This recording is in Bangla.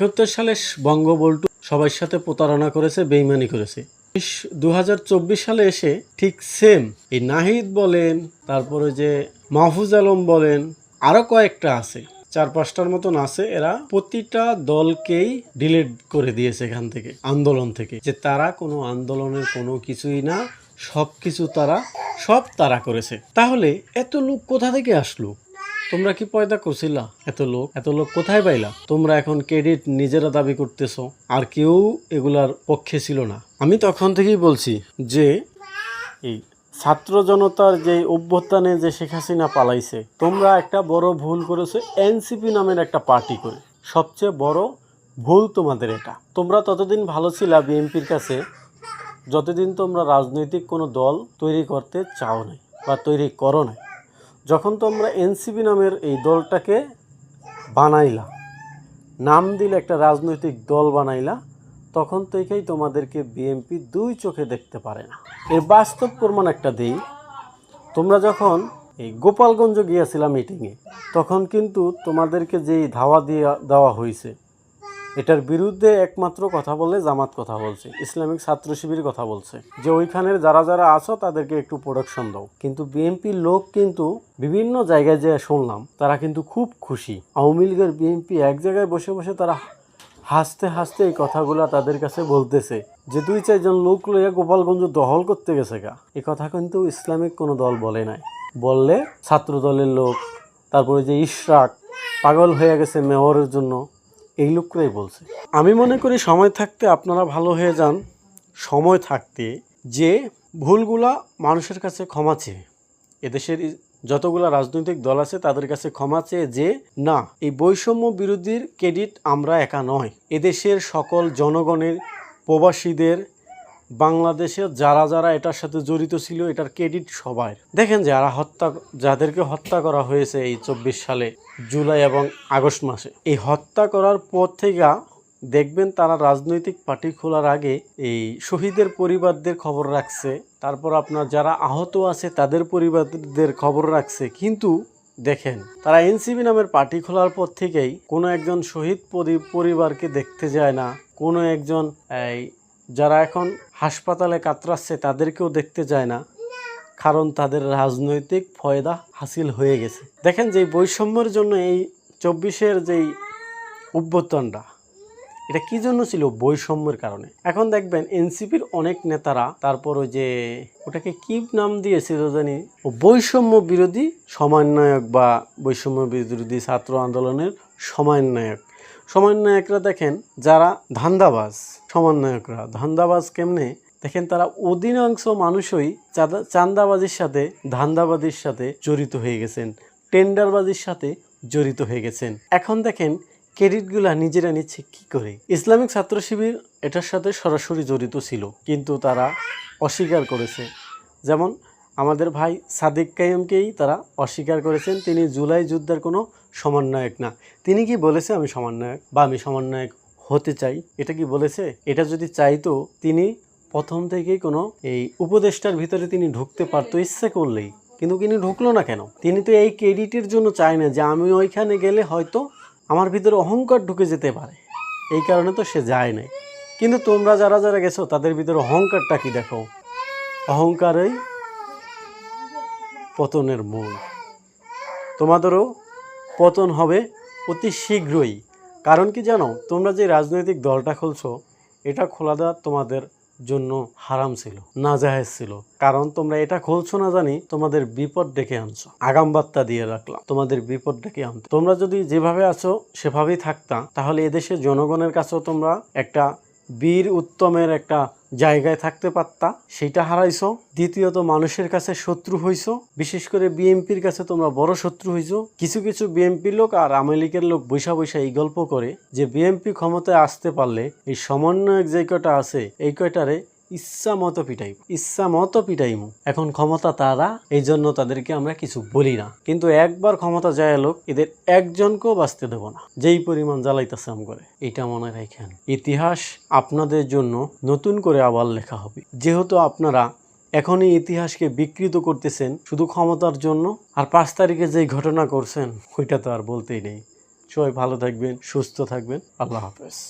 একাত্তর সালে বঙ্গবল্টু সবার সাথে প্রতারণা করেছে, বেইমানি করেছে। দুই হাজার চব্বিশ সালে এসে ঠিক সেম এই নাহিদ বলেন, তারপরে যে মাহফুজ আলম বলেন, আরও কয়েকটা আছে। চার পাঁচটার মতন আছে, এরা প্রতিটা দলকেই ডিলিট করে দিয়েছে এখান থেকে, আন্দোলন থেকে। যে তারা কোনো আন্দোলনের কোনো কিছুই না সব কিছু তারা, সব তারা করেছে। তাহলে এত লোক কোথা থেকে আসলো? তোমরা কি পয়দা করছিলা? এত লোক এত লোক কোথায় পাইলা? তোমরা এখন ক্রেডিট নিজেরা দাবি করতেছো, আর কেউ এগুলার পক্ষে ছিল না। আমি তখন থেকেই বলছি যে, এই ছাত্র জনতার যে অভ্যুত্থানে যে শেখ হাসিনা পালাইছে, তোমরা একটা বড় ভুল করেছ এনসিপি নামের একটা পার্টি করে। সবচেয়ে বড় ভুল তোমাদের এটা। তোমরা ততদিন ভালো ছিলা বিএনপির কাছে, যতদিন তোমরা রাজনৈতিক কোনো দল তৈরি করতে চাও নাই বা তৈরি করো নাই। যখন তোমরা এনসিপি নামের এই দলটাকে বানাইলা, নাম দিলে একটা রাজনৈতিক দল বানাইলা, তখন থেকেই তোমাদেরকে বিএনপি দুই চোখে দেখতে পারে না। এর বাস্তব প্রমাণ একটা দিই, তোমরা যখন এই গোপালগঞ্জ গিয়েছিলাম মিটিংয়ে তখন কিন্তু তোমাদেরকে যেই ধাওয়া দিয়ে দেওয়া হয়েছে এটার বিরুদ্ধে একমাত্র কথা বলে জামাত কথা বলছে, ইসলামিক ছাত্র শিবির কথা বলছে। যে ওইখানের যারা যারা আছো তাদেরকে একটু প্রোডাকশন দাও। কিন্তু বিএনপির লোক কিন্তু বিভিন্ন জায়গায় যে শুনলাম, তারা কিন্তু খুব খুশি। আওয়ামী লীগের বিএনপি এক জায়গায় বসে বসে তারা হাসতে হাসতে এই কথাগুলো তাদের কাছে বলতেছে যে দুই চারজন লোক লইয়া গোপালগঞ্জ দখল করতে গেছে গা। এ কথা কিন্তু ইসলামিক কোনো দল বলে নাই। বললে ছাত্র দলের লোক, তারপরে যে ইশরাক পাগল হয়ে গেছে মেয়রের জন্য এই লোকরাই বলছে। আমি মনে করি সময় থাকতে আপনারা ভালো হয়ে যান। সময় থাকতে যে ভুলগুলা মানুষের কাছে ক্ষমা চেয়ে, এদেশের যতগুলো রাজনৈতিক দল আছে তাদের কাছে ক্ষমা চেয়ে যে, না, এই বৈষম্য বিরোধীর ক্রেডিট আমরা একা নয়। এদেশের সকল জনগণের প্রবাসীদের বাংলাদেশের যারা যারা এটার সাথে জড়িত ছিল, এটার ক্রেডিট সবার দেখেন যারা হত্যা, যাদেরকে হত্যা করা হয়েছে এই চব্বিশ সালে, জুলাই এবং আগস্ট মাসে। এই হত্যা করার পর থেকে দেখবেন তারা রাজনৈতিক পার্টি খোলার আগে এই শহীদের পরিবারদের খবর রাখছে। তারপর আপনার যারা আহত আছে, তাদের পরিবারদের খবর রাখছে। কিন্তু দেখেন, তারা এনসিবি নামের পার্টি খোলার পর থেকেই কোনো একজন শহীদ পরিবারকে দেখতে যায় না। কোনো একজন এই যারা এখন হাসপাতালে কাতরাচ্ছে তাদেরকেও দেখতে যায় না, কারণ তাদের রাজনৈতিক ফয়দা হাসিল হয়ে গেছে। দেখেন যে বৈষম্যের জন্য এই চব্বিশের যেই অভ্যুত্থানটা, এটা কি জন্য ছিল বৈষম্যের কারণে? এখন দেখবেন এনসিপির অনেক নেতারা তারপর ওই যে ওটাকে কি নাম দিয়েছিল জানি, ও বৈষম্য বিরোধী সমন্বয়ক বা বৈষম্য বিরোধী ছাত্র আন্দোলনের সমন্বয়ক। সমন্বয়করা দেখেন যারা ধান্দাবাজ, সমন্বয়করা। ধান্দাবাজ কেমনে? দেখেন তারা অধিকাংশ মানুষই চাঁদাবাজির সাথে, ধান্দাবাজির সাথে জড়িত হয়ে গেছেন। টেন্ডারবাজির সাথে জড়িত হয়ে গেছেন। এখন দেখেন ক্রেডিটগুলা নিজেরা নিচ্ছে কি করে? ইসলামিক ছাত্র শিবির এটার সাথে সরাসরি জড়িত ছিল, কিন্তু তারা অস্বীকার করেছে। যেমন আমাদের ভাই সাদিক কাইমকেই তারা অস্বীকার করেছেন। তিনি জুলাই যুদ্ধের কোনো সমন্বয়ক না। তিনি কি বলেছে আমি সমন্বয়ক বা আমি সমন্বয়ক হতে চাই? এটা কি বলেছে? এটা যদি চাইতো তিনি প্রথম থেকেই কোনো এই উপদেষ্টার ভিতরে তিনি ঢুকতে পারতো ইচ্ছে করলেই। কিন্তু তিনি ঢুকলো না কেন? তিনি তো এই ক্রেডিটের জন্য চায় না যে আমি ওইখানে গেলে হয়তো আমার ভিতরে অহংকার ঢুকে যেতে পারে। এই কারণে তো সে যায় নাই। কিন্তু তোমরা যারা যারা গেছো, তাদের ভিতরে অহংকারটা কি দেখো? অহংকারই পতনের মূল। তোমাদেরও পতন হবে অতি শীঘ্রই। কারণ কি জানো, তোমরা যে রাজনৈতিক দলটা খুলছো, এটা খোলা দেওয়া তোমাদের জন্য হারাম ছিল নাজাহেজ ছিল। কারণ তোমরা এটা খুলছো না জানি, তোমাদের বিপদ ডেকে আনছো। আগাম বার্তা দিয়ে রাখলাম, তোমাদের বিপদ ডেকে আনতো। তোমরা যদি যেভাবে আছো, সেভাবেই থাকতা, তাহলে এদেশের জনগণের কাছেও তোমরা একটা বীর উত্তমের একটা জায়গায় থাকতে পারতা, সেটা হারাইছো। দ্বিতীয়ত, মানুষের কাছে শত্রু হইছো। বিশেষ করে বিএনপির কাছে তোমরা বড় শত্রু হইছো। কিছু কিছু বিএনপি লোক আর আওয়ামী লীগের লোক বৈশা বৈশা এই গল্প করে যে বিএনপি ক্ষমতায় আসতে পারলে এই সমন্বয়ক যে কয়টা আছে, এই কয়টারে ইচ্ছা মতো পিটাইব ইচ্ছা মতো পিটাইমু এখন ক্ষমতা তারা এই জন্য তাদেরকে আমরা কিছু বলি না। কিন্তু একবার ক্ষমতা যায় লোক, এদের একজনকেও বাঁচতে দেব না। যেই পরিমাণ জ্বালাইতেছে আম করে এটা মনে রাখেন ইতিহাস আপনাদের জন্য নতুন করে আবার লেখা হবে। যেহেতু আপনারা এখনই ইতিহাসকে বিকৃত করতেছেন, শুধু ক্ষমতার জন্য, আর পাঁচ তারিখে যেই ঘটনা করছেন, ওইটা তো আর বলতেই নেই। সবাই ভালো থাকবেন, সুস্থ থাকবেন। আল্লাহ হাফেজ।